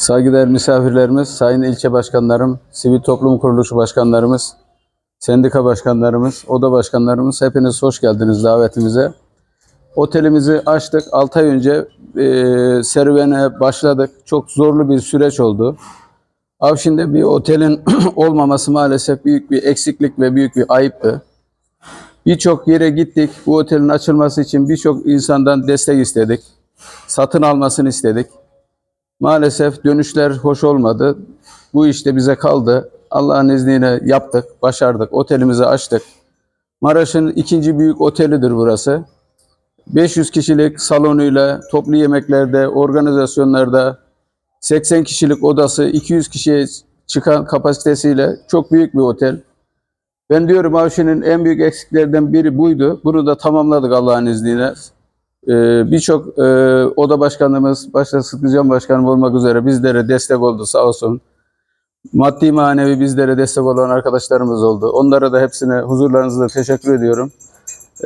Saygıdeğer misafirlerimiz, sayın ilçe başkanlarım, sivil toplum kuruluşu başkanlarımız, sendika başkanlarımız, oda başkanlarımız hepiniz hoş geldiniz davetimize. Otelimizi açtık. 6 ay önce e, serüvene başladık. Çok zorlu bir süreç oldu. Avşin'de bir otelin olmaması maalesef büyük bir eksiklik ve büyük bir ayıptı. Birçok yere gittik. Bu otelin açılması için birçok insandan destek istedik. Satın almasını istedik. Maalesef dönüşler hoş olmadı. Bu işte bize kaldı. Allah'ın izniyle yaptık, başardık. Otelimizi açtık. Maraş'ın ikinci büyük otelidir burası. 500 kişilik salonuyla toplu yemeklerde, organizasyonlarda 80 kişilik odası, 200 kişiye çıkan kapasitesiyle çok büyük bir otel. Ben diyorum Avşin'in en büyük eksiklerden biri buydu. Bunu da tamamladık Allah'ın izniyle. Ee, Birçok e, oda başkanımız, başta Sıtkıcan Başkanım olmak üzere bizlere destek oldu sağ olsun. Maddi manevi bizlere destek olan arkadaşlarımız oldu. Onlara da hepsine huzurlarınızda teşekkür ediyorum.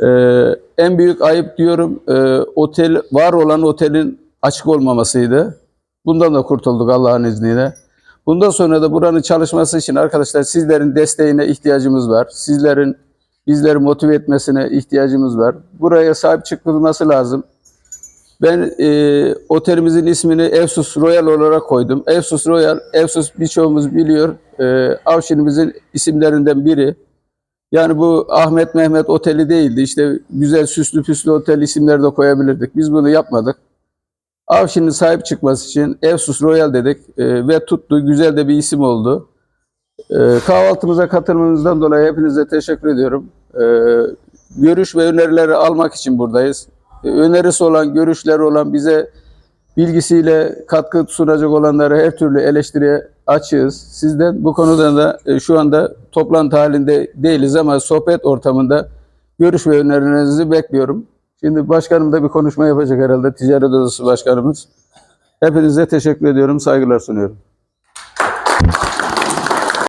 Ee, en büyük ayıp diyorum e, otel var olan otelin açık olmamasıydı. Bundan da kurtulduk Allah'ın izniyle. Bundan sonra da buranın çalışması için arkadaşlar sizlerin desteğine ihtiyacımız var. Sizlerin bizleri motive etmesine ihtiyacımız var. Buraya sahip çıkılması lazım. Ben e, otelimizin ismini Evsus Royal olarak koydum. Evsus Royal, Evsus birçoğumuz biliyor. E, Avşin'imizin isimlerinden biri. Yani bu Ahmet Mehmet Oteli değildi. İşte güzel süslü püslü otel isimleri de koyabilirdik. Biz bunu yapmadık. Avşin'in sahip çıkması için Evsus Royal dedik e, ve tuttu. Güzel de bir isim oldu. E, kahvaltımıza katılmanızdan dolayı hepinize teşekkür ediyorum. E, görüş ve önerileri almak için buradayız. E, önerisi olan, görüşleri olan bize bilgisiyle katkı sunacak olanları her türlü eleştiriye açığız. Sizden bu konuda da e, şu anda toplantı halinde değiliz ama sohbet ortamında görüş ve önerilerinizi bekliyorum. Şimdi başkanım da bir konuşma yapacak herhalde. Ticaret Odası Başkanımız. Hepinize teşekkür ediyorum. Saygılar sunuyorum.